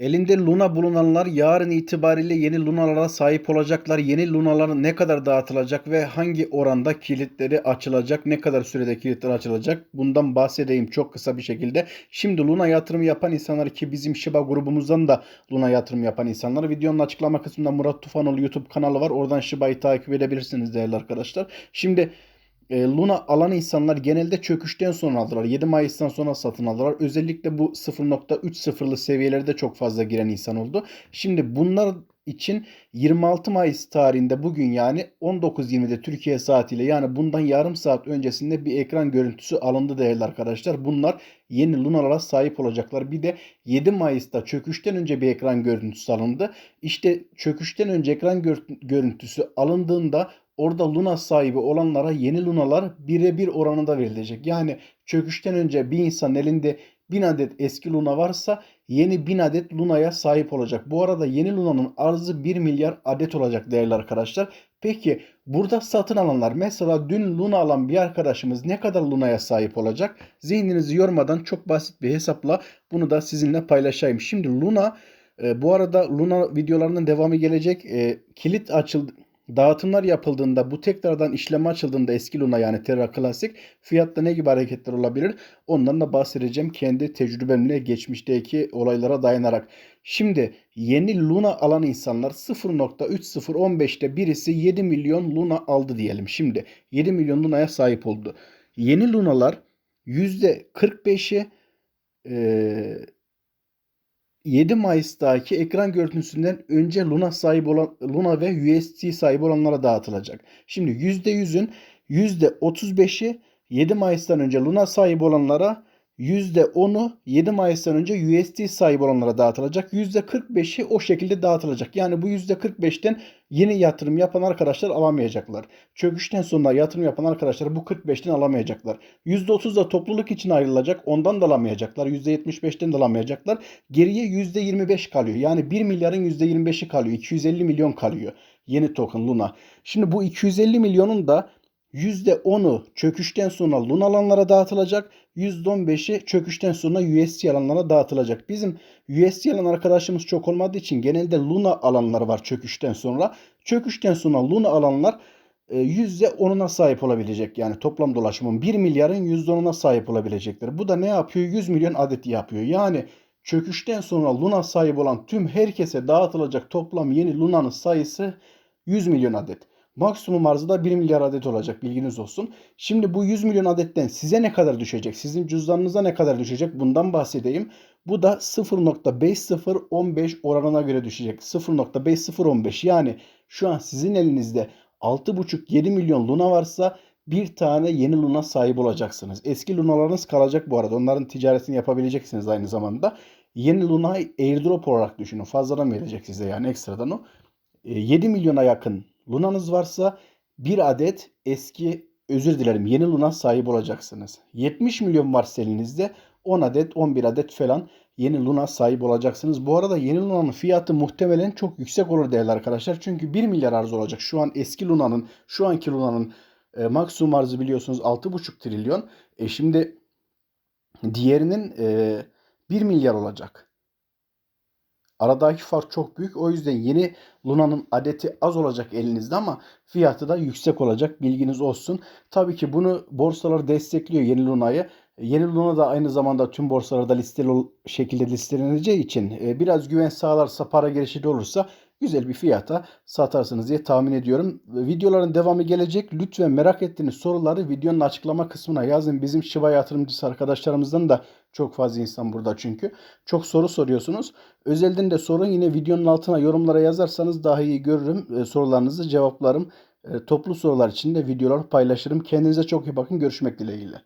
Elinde Luna bulunanlar yarın itibariyle yeni Lunalara sahip olacaklar. Yeni Lunalar ne kadar dağıtılacak ve hangi oranda kilitleri açılacak, ne kadar sürede kilitler açılacak? Bundan bahsedeyim çok kısa bir şekilde. Şimdi Luna yatırım yapan insanlar ki bizim Shiba grubumuzdan da Luna yatırım yapan insanlar. Videonun açıklama kısmında Murat Tufanoğlu YouTube kanalı var. Oradan Shiba'yı takip edebilirsiniz değerli arkadaşlar. Şimdi e, Luna alan insanlar genelde çöküşten sonra aldılar. 7 Mayıs'tan sonra satın aldılar. Özellikle bu 0.30'lı seviyelerde çok fazla giren insan oldu. Şimdi bunlar için 26 Mayıs tarihinde bugün yani 19.20'de Türkiye saatiyle yani bundan yarım saat öncesinde bir ekran görüntüsü alındı değerli arkadaşlar. Bunlar yeni Luna'lara sahip olacaklar. Bir de 7 Mayıs'ta çöküşten önce bir ekran görüntüsü alındı. İşte çöküşten önce ekran görüntüsü alındığında orada Luna sahibi olanlara yeni Lunalar birebir oranında verilecek. Yani çöküşten önce bir insanın elinde 1000 adet eski Luna varsa yeni 1000 adet Luna'ya sahip olacak. Bu arada yeni Luna'nın arzı 1 milyar adet olacak değerli arkadaşlar. Peki burada satın alanlar mesela dün Luna alan bir arkadaşımız ne kadar Luna'ya sahip olacak? Zihninizi yormadan çok basit bir hesapla bunu da sizinle paylaşayım. Şimdi Luna e, bu arada Luna videolarının devamı gelecek. E, kilit açıldı Dağıtımlar yapıldığında bu tekrardan işleme açıldığında eski Luna yani Terra Classic fiyatta ne gibi hareketler olabilir? Ondan da bahsedeceğim kendi tecrübemle geçmişteki olaylara dayanarak. Şimdi yeni Luna alan insanlar 0.3015'te birisi 7 milyon Luna aldı diyelim. Şimdi 7 milyon Luna'ya sahip oldu. Yeni Lunalar %45'i e, 7 Mayıs'taki ekran görüntüsünden önce Luna sahibi olan Luna ve UST sahibi olanlara dağıtılacak. Şimdi %100'ün %35'i 7 Mayıs'tan önce Luna sahibi olanlara %10'u 7 Mayıs'tan önce USD sahibi olanlara dağıtılacak. %45'i o şekilde dağıtılacak. Yani bu %45'ten yeni yatırım yapan arkadaşlar alamayacaklar. Çöküşten sonra yatırım yapan arkadaşlar bu 45'ten alamayacaklar. %30 da topluluk için ayrılacak. Ondan da alamayacaklar. %75'ten de alamayacaklar. Geriye %25 kalıyor. Yani 1 milyarın %25'i kalıyor. 250 milyon kalıyor. Yeni token Luna. Şimdi bu 250 milyonun da %10'u çöküşten sonra Luna alanlara dağıtılacak. %15'i çöküşten sonra USD alanlara dağıtılacak. Bizim USD alan arkadaşımız çok olmadığı için genelde Luna alanları var çöküşten sonra. Çöküşten sonra Luna alanlar %10'una e, sahip olabilecek. Yani toplam dolaşımın 1 milyarın %10'una sahip olabilecekler. Bu da ne yapıyor? 100 milyon adet yapıyor. Yani çöküşten sonra Luna sahip olan tüm herkese dağıtılacak toplam yeni Luna'nın sayısı 100 milyon adet. Maksimum arzı da 1 milyar adet olacak bilginiz olsun. Şimdi bu 100 milyon adetten size ne kadar düşecek? Sizin cüzdanınıza ne kadar düşecek? Bundan bahsedeyim. Bu da 0.5015 oranına göre düşecek. 0.5015 yani şu an sizin elinizde 6.5-7 milyon luna varsa bir tane yeni luna sahip olacaksınız. Eski lunalarınız kalacak bu arada. Onların ticaretini yapabileceksiniz aynı zamanda. Yeni luna airdrop olarak düşünün. Fazladan verecek size yani ekstradan o. 7 e, milyona yakın Luna'nız varsa bir adet eski özür dilerim yeni Luna sahip olacaksınız. 70 milyon varsa elinizde 10 adet 11 adet falan yeni Luna sahip olacaksınız. Bu arada yeni Luna'nın fiyatı muhtemelen çok yüksek olur değerli arkadaşlar. Çünkü 1 milyar arz olacak. Şu an eski Luna'nın şu anki Luna'nın e, maksimum arzı biliyorsunuz 6,5 trilyon. E şimdi diğerinin e, 1 milyar olacak. Aradaki fark çok büyük. O yüzden yeni Luna'nın adeti az olacak elinizde ama fiyatı da yüksek olacak. Bilginiz olsun. Tabii ki bunu borsalar destekliyor yeni Luna'yı. Yeni Luna da aynı zamanda tüm borsalarda listeli şekilde listeleneceği için e, biraz güven sağlarsa para girişi olursa güzel bir fiyata satarsınız diye tahmin ediyorum. Videoların devamı gelecek. Lütfen merak ettiğiniz soruları videonun açıklama kısmına yazın. Bizim Şiva yatırımcısı arkadaşlarımızdan da çok fazla insan burada çünkü. Çok soru soruyorsunuz. Özelden de sorun yine videonun altına yorumlara yazarsanız daha iyi görürüm. E, sorularınızı cevaplarım. E, toplu sorular için de videolar paylaşırım. Kendinize çok iyi bakın. Görüşmek dileğiyle.